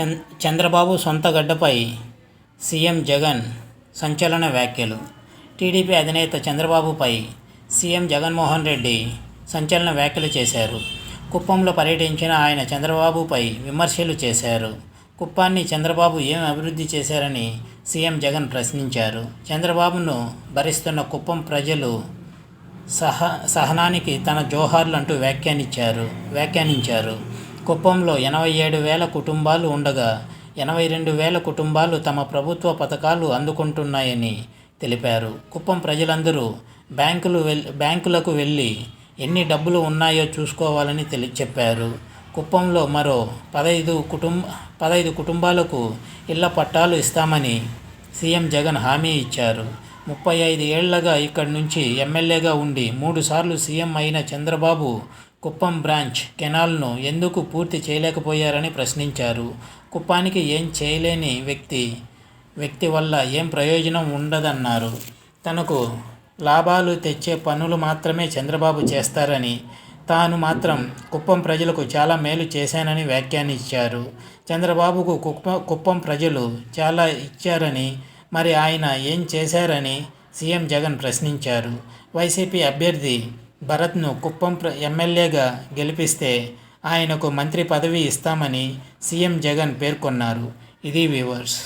చంద్ చంద్రబాబు సొంత గడ్డపై సీఎం జగన్ సంచలన వ్యాఖ్యలు. టీడీపీ అధినేత చంద్రబాబుపై సీఎం జగన్మోహన్ రెడ్డి సంచలన వ్యాఖ్యలు చేశారు. కుప్పంలో పర్యటించిన ఆయన చంద్రబాబుపై విమర్శలు చేశారు. కుప్పాన్ని చంద్రబాబు ఏం అభివృద్ధి చేశారని సీఎం జగన్ ప్రశ్నించారు. చంద్రబాబును భరిస్తున్న కుప్పం ప్రజలు సహ సహనానికి తన జోహార్లు అంటూ వ్యాఖ్యానించారు వ్యాఖ్యానించారు. కుప్పంలో ఎనభై ఏడు వేల కుటుంబాలు ఉండగా ఎనభై రెండు వేల కుటుంబాలు తమ ప్రభుత్వ పథకాలు అందుకుంటున్నాయని తెలిపారు. కుప్పం ప్రజలందరూ బ్యాంకులు వెల్ బ్యాంకులకు వెళ్ళి ఎన్ని డబ్బులు ఉన్నాయో చూసుకోవాలని తెలి చెప్పారు. కుప్పంలో మరో పదహైదు కుటుంబ పదహైదు కుటుంబాలకు ఇళ్ళ పట్టాలు ఇస్తామని సీఎం జగన్ హామీ ఇచ్చారు. ముప్పై ఐదు ఏళ్ళగా ఇక్కడి నుంచి ఎమ్మెల్యేగా ఉండి మూడుసార్లు సీఎం అయిన చంద్రబాబు కుప్పం బ్రాంచ్ కెనాల్ను ఎందుకు పూర్తి చేయలేకపోయారని ప్రశ్నించారు. కుప్పానికి ఏం చేయలేని వ్యక్తి వ్యక్తి వల్ల ఏం ప్రయోజనం ఉండదన్నారు. తనకు లాభాలు తెచ్చే పనులు మాత్రమే చంద్రబాబు చేస్తారని తాను మాత్రం కుప్పం ప్రజలకు చాలా మేలు చేశానని వ్యాఖ్యానించారు. చంద్రబాబుకు కుప్ప కుప్పం ప్రజలు చాలా ఇచ్చారని మరి ఆయన ఏం చేశారని సీఎం జగన్ ప్రశ్నించారు. వైసీపీ అభ్యర్థి భరత్ను కుప్పం ఎమ్మెల్యేగా గెలిపిస్తే ఆయనకు మంత్రి పదవి ఇస్తామని సీఎం జగన్ పేర్కొన్నారు. ఇది వ్యూవర్స్